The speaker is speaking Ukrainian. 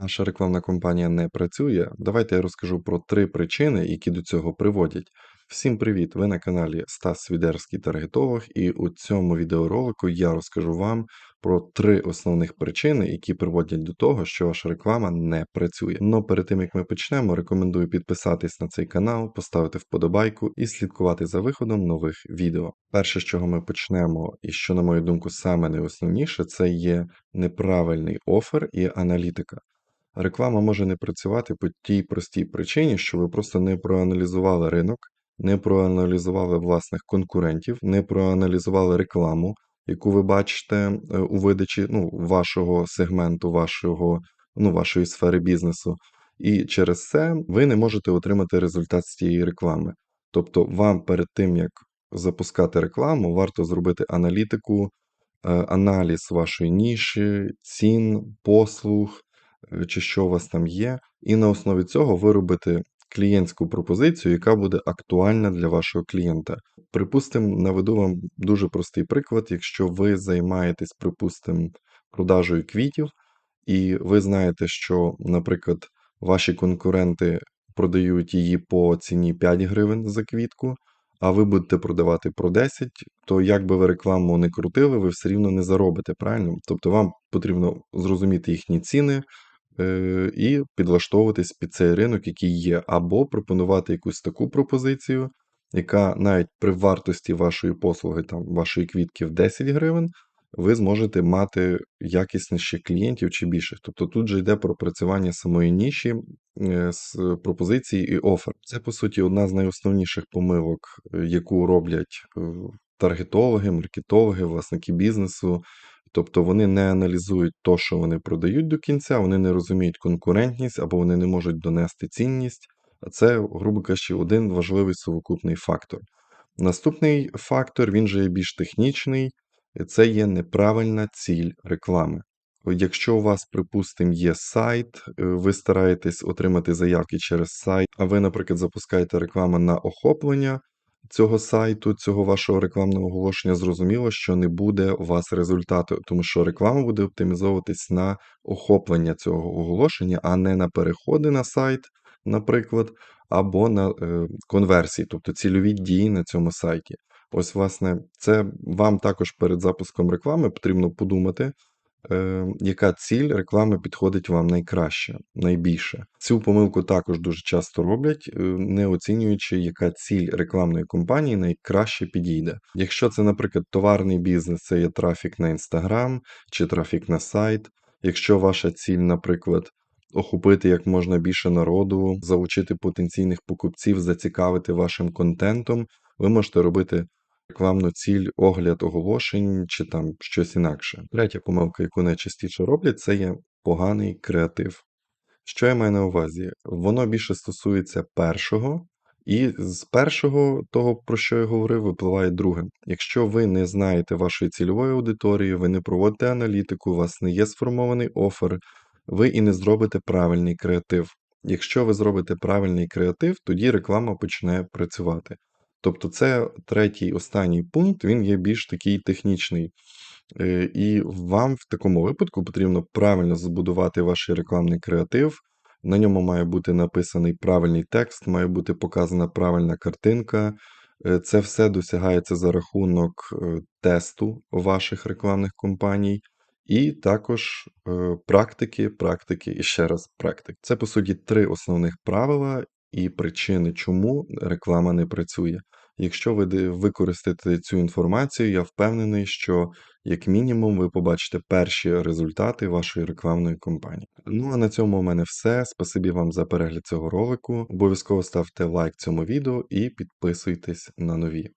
наша рекламна кампанія не працює, давайте я розкажу про три причини, які до цього приводять. Всім привіт! Ви на каналі Стас Свідерський таргетолог, і у цьому відеоролику я розкажу вам про три основних причини, які приводять до того, що ваша реклама не працює. Но перед тим як ми почнемо, рекомендую підписатись на цей канал, поставити вподобайку і слідкувати за виходом нових відео. Перше, з чого ми почнемо, і що, на мою думку, саме найосновніше, це є неправильний офер і аналітика. Реклама може не працювати по тій простій причині, що ви просто не проаналізували ринок, не проаналізували власних конкурентів, не проаналізували рекламу, яку ви бачите е, у видачі ну, вашого сегменту, вашого, ну, вашої сфери бізнесу. І через це ви не можете отримати результат з цієї реклами. Тобто, вам перед тим, як запускати рекламу, варто зробити аналітику, е, аналіз вашої ніші, цін, послуг, чи що у вас там є, і на основі цього ви робите клієнтську пропозицію, яка буде актуальна для вашого клієнта. Припустимо, наведу вам дуже простий приклад. Якщо ви займаєтесь, припустимо, продажею квітів, і ви знаєте, що, наприклад, ваші конкуренти продають її по ціні 5 гривень за квітку, а ви будете продавати про 10, то як би ви рекламу не крутили, ви все рівно не заробите, правильно? Тобто вам потрібно зрозуміти їхні ціни, Е, і підлаштовуватись під цей ринок, який є, або пропонувати якусь таку пропозицію, яка навіть при вартості вашої послуги, там, вашої квітки в 10 гривень, ви зможете мати якісніших клієнтів чи більше. Тобто тут же йде пропрацювання самої ніші е, з пропозиції і офер. Це, по суті, одна з найосновніших помилок, е, яку роблять таргетологи, маркетологи, власники бізнесу. Тобто вони не аналізують то, що вони продають до кінця, вони не розуміють конкурентність або вони не можуть донести цінність. А це, грубо кажучи, один важливий сукупний фактор. Наступний фактор, він же є більш технічний, це є неправильна ціль реклами. Якщо у вас, припустимо, є сайт, е, ви стараєтесь отримати заявки через сайт, а ви, наприклад, запускаєте рекламу на охоплення, цього сайту, цього вашого рекламного оголошення, зрозуміло, що не буде у вас результату, тому що реклама буде оптимізовуватись на охоплення цього оголошення, а не на переходи на сайт, наприклад, або на е, конверсії, тобто цільові дії на цьому сайті. Ось, власне, це вам також перед запуском реклами потрібно подумати, е, яка ціль реклами підходить вам найкраще, найбільше. Цю помилку також дуже часто роблять, е, не оцінюючи, яка ціль рекламної кампанії найкраще підійде. Якщо це, наприклад, товарний бізнес, це є трафік на інстаграм чи трафік на сайт. Якщо ваша ціль, наприклад, охопити як можна більше народу, залучити потенційних покупців, зацікавити вашим контентом, ви можете робити рекламну ціль, огляд оголошень чи там щось інакше. Третя помилка, яку найчастіше роблять, це є поганий креатив. Що я маю на увазі? Воно більше стосується першого, і з першого того, про що я говорив, випливає друге. Якщо ви не знаєте вашої цільової аудиторії, ви не проводите аналітику, у вас не є сформований офер, ви і не зробите правильний креатив. Якщо ви зробите правильний креатив, тоді реклама почне працювати. Тобто це третій останній пункт, він є більш такий технічний. Е, і вам в такому випадку потрібно правильно збудувати ваш рекламний креатив. На ньому має бути написаний правильний текст, має бути показана правильна картинка. Е, це все досягається за рахунок е, тесту ваших рекламних компаній, і також практики, практики і ще раз практики. Це, по суті, три основних правила і причини, чому реклама не працює. Якщо ви використаєте цю інформацію, я впевнений, що як мінімум ви побачите перші результати вашої рекламної кампанії. Ну а на цьому у мене все. Спасибі вам за перегляд цього ролику. Обов'язково ставте лайк цьому відео і підписуйтесь на нові.